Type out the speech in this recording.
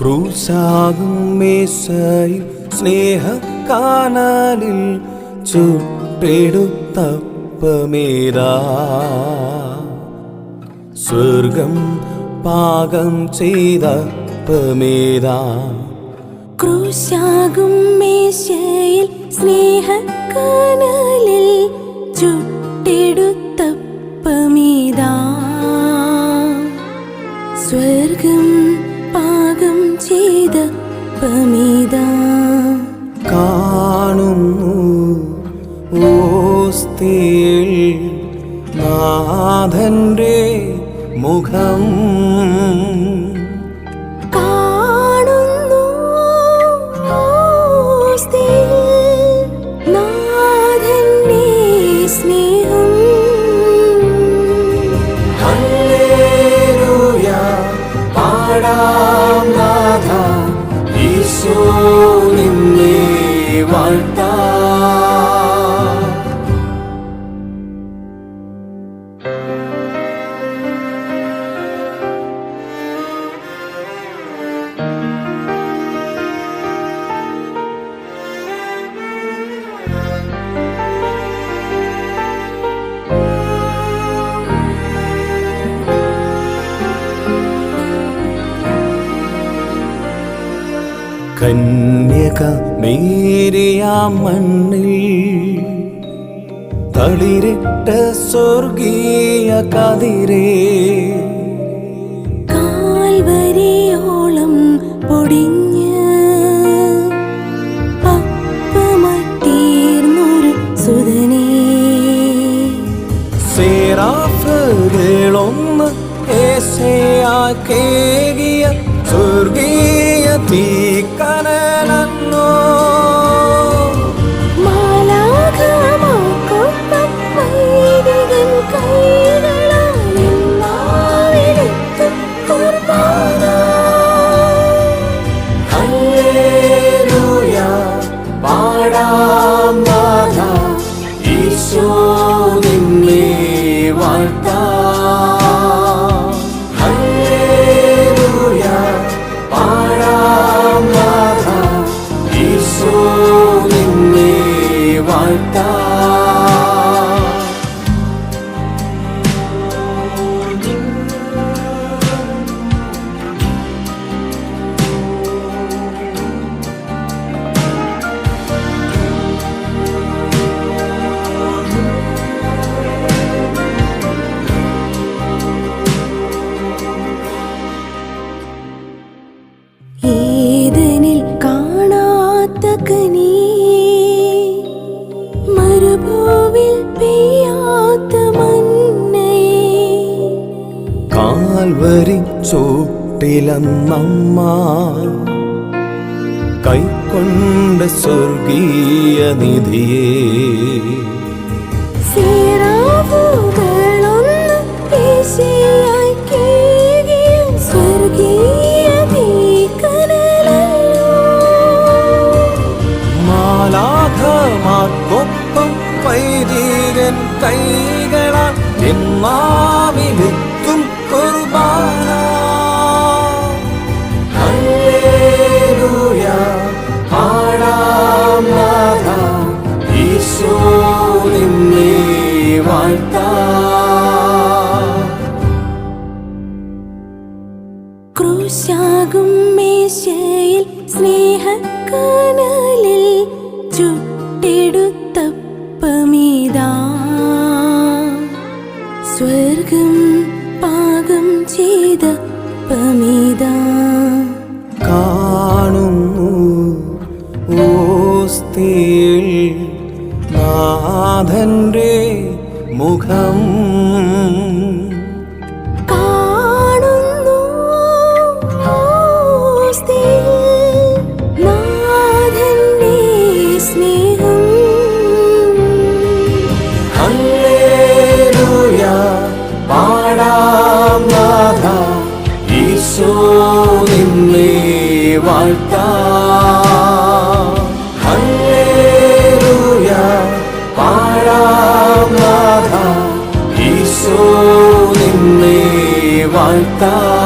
ക്രൂശാകും മേശയിൽ സ്നേഹക്കാനലിൽ ചുട്ടെടുത്തപ്പമേതാ. സ്വർഗം പാകം ചെയ്തപ്പമേതാ. ക്രൂശാകും മേശയിൽ സ്നേഹക്കനലിൽ ചുട്ടെടുത്തപ്പമീതാ ചെയ്ത പമീതാ. കാണുന്നു ഓസ്തിയിൽ നാഥന്റെ മുഖം. കാണുന്നു ഓസ്തിയിൽ നാഥന്റെ സ്നേഹം ഈശോ നിന്നെ വാഴ്ത്താം. കന്യക നേരിയ മണ്ണിൽ തളിരിട്ട സ്വർഗീയ കതിരേ. കാൽവരിയോളം പൊടിഞ്ഞ് അപ്പമായി തീർന്നൊരു സുതനേ സേറാഫുകളൊന്ന് ഏസയാക്കേകിയ സ്വർഗീയ തീക്കനോ കാൽവരി ചോട്ടിലമ്മ കൈക്കൊണ്ട സ്വർഗീയ നിധിയേ. ക്രൂശാകും മേശയിൽ സ്നേഹക്കനലിൽ ചുട്ടെടുത്തപ്പമീതാ സ്വർഗം പാകം ചെയ്ത പമീതാ കാണുന്നു ഓസ്തിയിൽ നാഥന്റെ മുഖം കാണുന്നു നാഥ ഈശോ നിന്നെ വാഴ്ത്താം